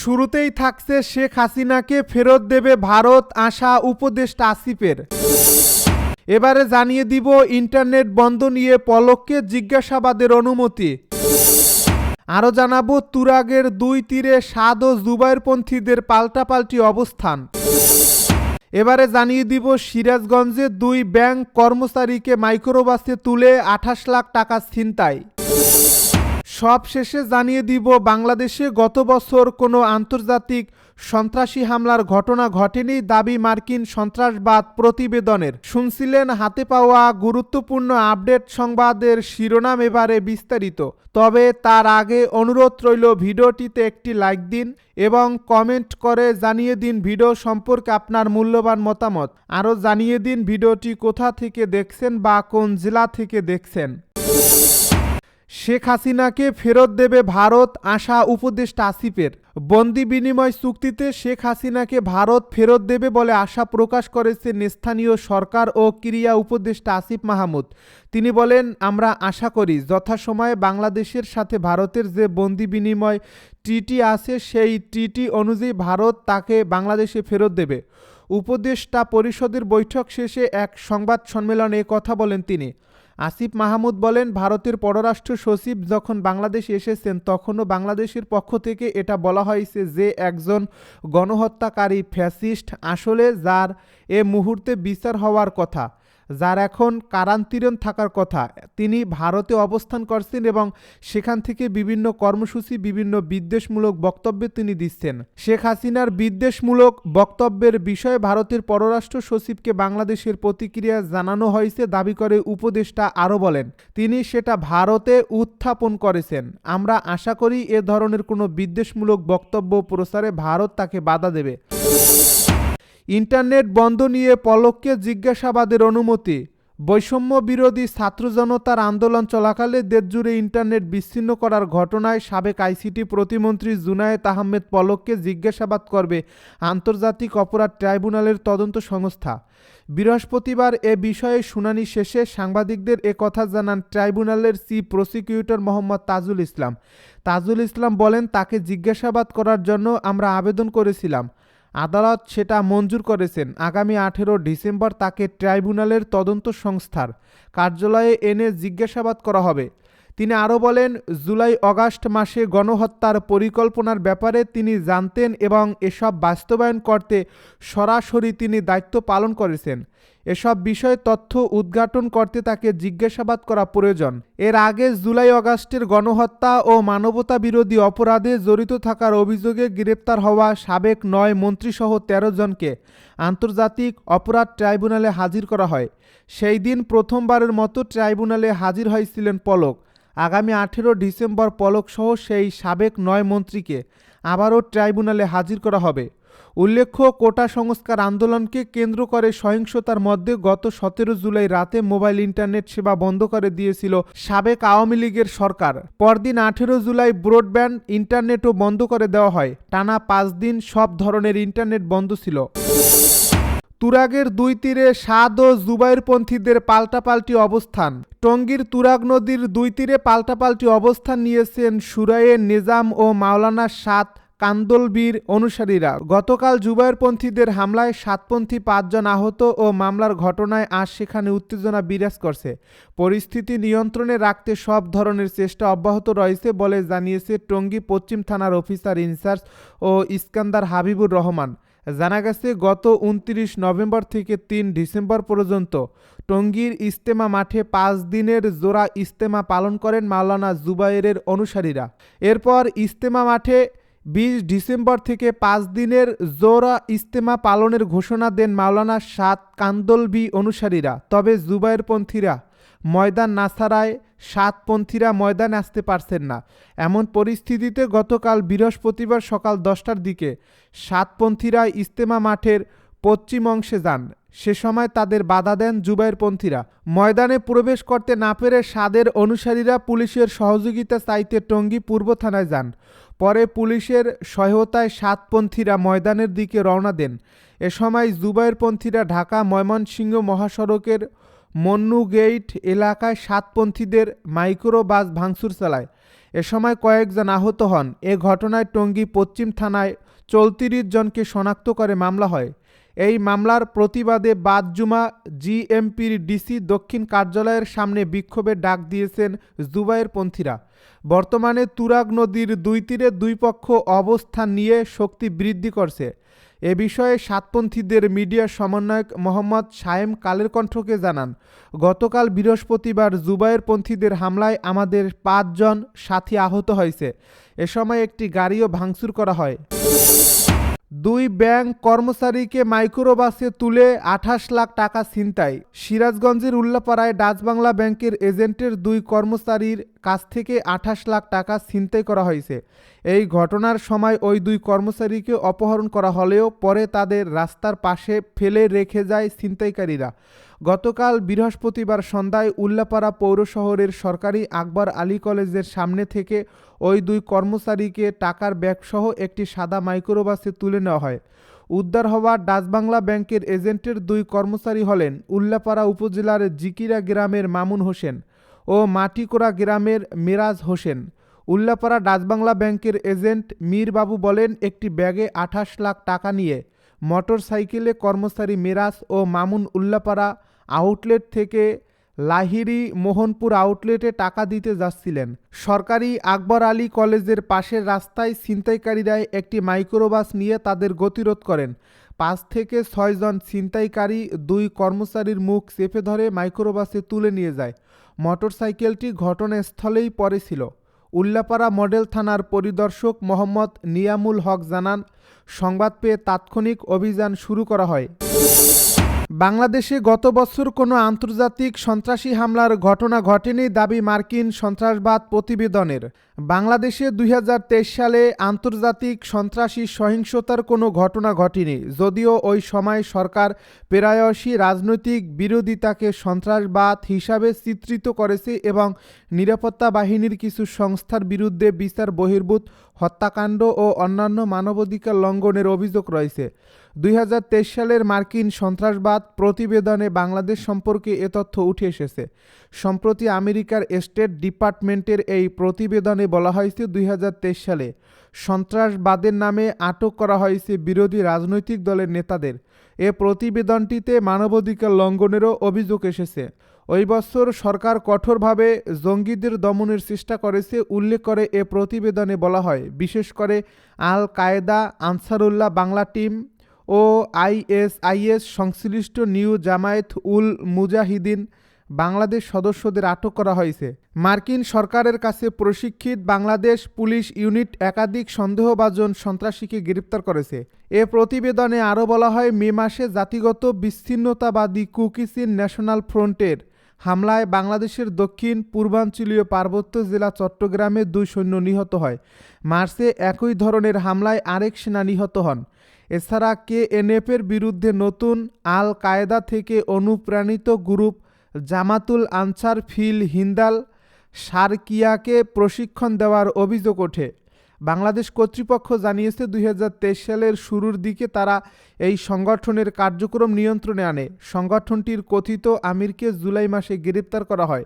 শুরুতেই থাকছে শেখ হাসিনাকে ফেরত দেবে ভারত আশা উপদেষ্টা আসিফের। এবারে জানিয়ে দিব ইন্টারনেট বন্ধ নিয়ে পলককে জিজ্ঞাসাবাদের অনুমতি। আরও জানাব তুরাগের দুই তীরে সাদ ও জুবাইরপন্থীদের পাল্টাপাল্টি অবস্থান। এবারে জানিয়ে দিব সিরাজগঞ্জে দুই ব্যাংক কর্মচারীকে মাইক্রোবাসে তুলে আঠাশ লাখ টাকা ছিনতাই। সব শেষে জানিয়ে দিব, বাংলাদেশে গত বছর কোনো আন্তর্জাতিক সন্ত্রাসী হামলার ঘটনা ঘটেনি, দাবি মার্কিন সন্ত্রাসবাদ প্রতিবেদনের। শুনছিলেন, হাতে পাওয়া গুরুত্বপূর্ণ আপডেট সংবাদের শিরোনাম এবারে বিস্তারিত। তবে তার আগে অনুরোধ রইল, ভিডিওটিতে একটি লাইক দিন এবং কমেন্ট করে জানিয়ে দিন ভিডিও সম্পর্কে আপনার মূল্যবান মতামত। আরও জানিয়ে দিন ভিডিওটি কোথা থেকে দেখছেন বা কোন জেলা থেকে দেখছেন। শেখ হাসিনাকে ফেরত দেবে ভারত আশা উপদেষ্টা আসিফের। বন্দি বিনিময় চুক্তিতে শেখ হাসিনাকে ভারত ফেরত দেবে বলে আশা প্রকাশ করেছে স্থানীয় সরকার ও ক্রিয়া উপদেষ্টা আসিফ মাহমুদ। তিনি বলেন, আমরা আশা করি যথাসময়ে বাংলাদেশের সাথে ভারতের যে বন্দি বিনিময় ট্রিটি আছে, সেই টিটি অনুযায়ী ভারত তাকে বাংলাদেশে ফেরত দেবে। উপদেষ্টা পরিষদের বৈঠক শেষে এক সংবাদ সম্মেলনে কথা বলেন তিনি। আসিফ মাহমুদ বলেন, ভারতের পররাষ্ট্র সচিব যখন বাংলাদেশে এসেছেন, তখনও বাংলাদেশের পক্ষ থেকে এটা বলা হয়েছে যে একজন গণহত্যাকারী ফ্যাসিস্ট আসলে যার এ মুহূর্তে বিচার হওয়ার কথা। যার এখন কারান্তিরণ থাকার কথা। তিনি ভারতে অবস্থান করছেন এবং সেখান থেকে বিভিন্ন কর্মসূচি, বিভিন্ন বিদ্বেষমূলক বক্তব্য তিনি দিচ্ছেন। শেখ হাসিনার বিদ্বেষমূলক বক্তব্যের বিষয়ে ভারতের পররাষ্ট্র সচিবকে বাংলাদেশের প্রতিক্রিয়া জানানো হয়েছে দাবি করে উপদেষ্টা আরও বলেন, তিনি সেটা ভারতে উত্থাপন করেছেন। আমরা আশা করি এ ধরনের কোনো বিদ্বেষমূলক বক্তব্য প্রচারে ভারত তাকে বাধা দেবে। ইন্টারনেট বন্ধ নিয়ে পলককে জিজ্ঞাসাবাদের অনুমতি। বৈষম্য বিরোধী ছাত্র জনতার আন্দোলন চলাকালে দেশজুড়ে ইন্টারনেট বিচ্ছিন্ন করার ঘটনায় সাবেক আইসিটি প্রতিমন্ত্রী জুনায়েদ আহমেদ পলককে জিজ্ঞাসাবাদ করবে আন্তর্জাতিক অপরাধ ট্রাইব্যুনালের তদন্ত সংস্থা। বৃহস্পতিবার এ বিষয়ে শুনানি শেষে সাংবাদিকদের এ কথা জানান ট্রাইব্যুনালের চিফ প্রসিকিউটর মোহাম্মদ তাজুল ইসলাম। তাজুল ইসলাম বলেন, তাকে জিজ্ঞাসাবাদ করার জন্য আমরা আবেদন করেছিলাম। আদালত সেটা মঞ্জুর করেছেন। আগামী আঠেরো ডিসেম্বর তাকে ট্রাইব্যুনালের তদন্ত সংস্থার কার্যালয়ে এনে জিজ্ঞাসাবাদ করা হবে। তিনি আরও বলেন, জুলাই অগাস্ট মাসে গণহত্যার পরিকল্পনার ব্যাপারে তিনি জানতেন এবং এসব বাস্তবায়ন করতে সরাসরি তিনি দায়িত্ব পালন করেছেন। এসব বিষয়ে তথ্য উদ্ঘাটন করতে তাকে জিজ্ঞাসাবাদ করা প্রয়োজন। এর আগে জুলাই অগাস্টের গণহত্যা ও মানবতা বিরোধী অপরাধে জড়িত থাকার অভিযোগে গ্রেপ্তার হওয়া সাবেক নয় মন্ত্রীসহ তেরো জনকে আন্তর্জাতিক অপরাধ ট্রাইব্যুনালে হাজির করা হয়। সেই দিন প্রথমবারের মতো ট্রাইব্যুনালে হাজির হয়েছিলেন পলক। আগামী আঠেরো ডিসেম্বর পলকসহ সেই সাবেক নয় মন্ত্রীকে আবারও ট্রাইব্যুনালে হাজির করা হবে। উল্লেখ্য, কোটা সংস্কার আন্দোলনকে কেন্দ্র করে সহিংসতার মধ্যে গত সতেরো জুলাই রাতে মোবাইল ইন্টারনেট সেবা বন্ধ করে দিয়েছিল সাবেক আওয়ামী লীগের সরকার। পরদিন আঠেরো জুলাই ব্রডব্যান্ড ইন্টারনেটও বন্ধ করে দেওয়া হয়। টানা পাঁচ দিন সব ধরনের ইন্টারনেট বন্ধ ছিল। তুরাগের দুই তীরে সাদ ও জুবাইরপন্থীদের পাল্টাপাল্টি অবস্থান। টঙ্গীর তুরাগ নদীর দুই তীরে পাল্টাপাল্টি অবস্থান নিয়েছেন সুরায়ে নিজাম ও মাওলানা সাত কান্দলবীর অনুসারীরা। গতকাল জুবাইরপন্থীদের হামলায় সাতপন্থী পাঁচজন আহত ও মামলার ঘটনায় আজ সেখানে উত্তেজনা বিরাজ করছে। পরিস্থিতি নিয়ন্ত্রণে রাখতে সব ধরনের চেষ্টা অব্যাহত রয়েছে বলে জানিয়েছে টঙ্গী পশ্চিম থানার অফিসার ইনচার্জ ও ইস্কান্দার হাবিবুর রহমান। জানা গেছে, গত উনত্রিশ নভেম্বর থেকে তিন ডিসেম্বর পর্যন্ত টঙ্গীর ইস্তেমা মাঠে পাঁচ দিনের জোড়া ইস্তেমা পালন করেন মাওলানা জুবাইরের অনুসারীরা। এরপর ইস্তেমা মাঠে বিশ ডিসেম্বর থেকে পাঁচ দিনের জোড়া ইস্তেমা পালনের ঘোষণা দেন মাওলানা সাত কান্দলবি অনুসারীরা। তবে জুবাইরপন্থীরা ময়দান না ছাড়ায় সাতপন্থীরা ময়দানে আসতে পারছেন না। এমন পরিস্থিতিতে গতকাল বৃহস্পতিবার সকাল দশটার দিকে সাতপন্থীরা ইস্তেমা মাঠের পশ্চিম অংশে যান। সে সময় তাদের বাধা দেন জুবাইরপন্থীরা ময়দানে প্রবেশ করতে না পেরে সাদের অনুসারীরা পুলিশের সহযোগিতা চাইতে টঙ্গী পূর্ব থানায় যান। পরে পুলিশের সহায়তায় সাতপন্থীরা ময়দানের দিকে রওনা দেন। এ সময় জুবাইরপন্থীরা ঢাকা ময়মনসিংহ মহাসড়কের মন্নু গেইট এলাকায় সাতপন্থীদের মাইক্রো বাস ভাঙচুর চালায়। এ সময় কয়েকজন আহত হন। এ ঘটনায় টঙ্গী পশ্চিম থানায় চৌত্রিশ জনকে শনাক্ত করে মামলা হয়। এই মামলার প্রতিবাদে বাদ জুমা জিএমপির ডিসি দক্ষিণ কার্যালয়ের সামনে বিক্ষোভের ডাক দিয়েছেন জুবাইর পন্থীরা বর্তমানে তুরাগ নদীর দুই তীরে দুই পক্ষ অবস্থান নিয়ে শক্তি বৃদ্ধি করছে। এ বিষয়ে সাতপন্থীদের মিডিয়া সমন্বয়ক মোহাম্মদ সায়েম কালের কণ্ঠকে জানান, গতকাল বৃহস্পতিবার জুবাইর পন্থীদের হামলায় আমাদের পাঁচজন সাথী আহত হয়েছে। এ সময় একটি গাড়িও ভাঙচুর করা হয়। দুই ব্যাংক কর্মচারীকে মাইক্রোবাসে তুলে আঠাশ লাখ টাকা ছিনতাই। সিরাজগঞ্জের উল্লাপাড়ায় ডাচ বাংলা ব্যাংকের এজেন্টের দুই কর্মচারীর কাছ থেকে আঠাশ লাখ টাকা ছিনতাই করা হয়েছে। এই ঘটনার সময় ওই দুই কর্মচারীকে অপহরণ করা হলেও পরে তাদের রাস্তার পাশে ফেলে রেখে যায় ছিনতাইকারীরা। গতকাল বৃহস্পতিবার সন্ধ্যায় উল্লাপাড়া পৌর শহরের সরকারি আকবর আলী কলেজের সামনে থেকে ওই দুই কর্মচারীকে টাকার ব্যাগসহ একটি সাদা মাইক্রোবাসে তুলে নেওয়া হয়। উদ্ধার হওয়া ডাচবাংলা ব্যাংকের এজেন্টের দুই কর্মচারী হলেন উল্লাপাড়া উপজেলার জিকিরা গ্রামের মামুন হোসেন ও মাটিকোড়া গ্রামের মিরাজ হোসেন। উল্লাপাড়া ডাচবাংলা ব্যাংকের এজেন্ট মীরবাবু বলেন, একটি ব্যাগে আঠাশ লাখ টাকা নিয়ে মোটর সাইকেলে কর্মচারী মিরাজ ও মামুন উল্লাপাড়া আউটলেট থেকে লাহিরি মোহনপুর আউটলেটে টাকা দিতে যাচ্ছিলেন। সরকারি আকবর আলী কলেজের পাশের রাস্তায় ছিনতাইকারীরা একটি মাইক্রোবাস নিয়ে তাদের গতিরোধ করেন। পাঁচ থেকে ছয়জন ছিনতাইকারী দুই কর্মচারীর মুখ চেপে ধরে মাইক্রোবাসে তুলে নিয়ে যায়। মোটরসাইকেলটি ঘটনাস্থলেই পড়ে ছিল। উল্লাপাড়া মডেল থানার পরিদর্শক মোহাম্মদ নিয়ামুল হক জানান, সংবাদ পেয়ে তাৎক্ষণিক অভিযান শুরু করা হয়। বাংলাদেশে গত বছর কোনো আন্তর্জাতিক সন্ত্রাসী হামলার ঘটনা ঘটেনি দাবি মার্কিন সন্ত্রাসবাদ প্রতিবেদনের। বাংলাদেশে দুই হাজার তেইশ সালে আন্তর্জাতিক সন্ত্রাসী সহিংসতার কোনো ঘটনা ঘটেনি, যদিও ওই সময় সরকার প্রায়শই রাজনৈতিক বিরোধিতাকে সন্ত্রাসবাদ হিসাবে চিত্রিত করেছে এবং নিরাপত্তা বাহিনীর কিছু সংস্থার বিরুদ্ধে বিচার, বহির্ভূত হত্যাকাণ্ড ও অন্যান্য মানবাধিকার লঙ্ঘনের অভিযোগ রয়েছে। দুই হাজার তেইশ সালের মার্কিন সন্ত্রাসবাদ প্রতিবেদনে বাংলাদেশ সম্পর্কে এ তথ্য উঠে এসেছে। সম্প্রতি আমেরিকার স্টেট ডিপার্টমেন্টের এই প্রতিবেদনে বলা হয়েছে দুই হাজার তেইশ সালে। সন্ত্রাসবাদের নামে আটক করা হয়েছে বিরোধী রাজনৈতিক দলের নেতাদের। এ প্রতিবেদনটিতে মানবাধিকার লঙ্ঘনেরও অভিযোগ এসেছে। ওই বছর সরকার কঠোরভাবে জঙ্গিদের দমনের চেষ্টা করেছে, উল্লেখ করে এ প্রতিবেদনে বলা হয়। বিশেষ করে Al Qaeda Ansarullah Bangla Team ও আইএসআইএস সংশ্লিষ্ট নিউ জামায়াত উল মুজাহিদিন বাংলাদেশ সদস্যদের আটক করা হয়েছে। মার্কিন সরকারের কাছে প্রশিক্ষিত বাংলাদেশ পুলিশ ইউনিট একাধিক সন্দেহভাজন সন্ত্রাসীকে গ্রেপ্তার করেছে। এ প্রতিবেদনে আরও বলা হয়, মে মাসে জাতিগত বিচ্ছিন্নতাবাদী কুকিসিন ন্যাশনাল ফ্রন্টের হামলায় বাংলাদেশের দক্ষিণ পূর্বাঞ্চলীয় পার্বত্য জেলা চট্টগ্রামে দুই সৈন্য নিহত হয়। মার্চে একই ধরনের হামলায় আরেক সেনা নিহত হন। এছাড়া কেএনএফের বিরুদ্ধে নতুন আল কায়দা থেকে অনুপ্রাণিত গ্রুপ জামাতুল আনসার ফিল হিন্দাল সারকিয়াকে প্রশিক্ষণ দেওয়ার অভিযোগ ওঠে। বাংলাদেশ কর্তৃপক্ষ জানিয়েছে, দুই হাজার তেইশ সালের শুরুর দিকে তারা এই সংগঠনের কার্যক্রম নিয়ন্ত্রণে আনে। সংগঠনটির কথিত আমিরকে জুলাই মাসে গ্রেপ্তার করা হয়।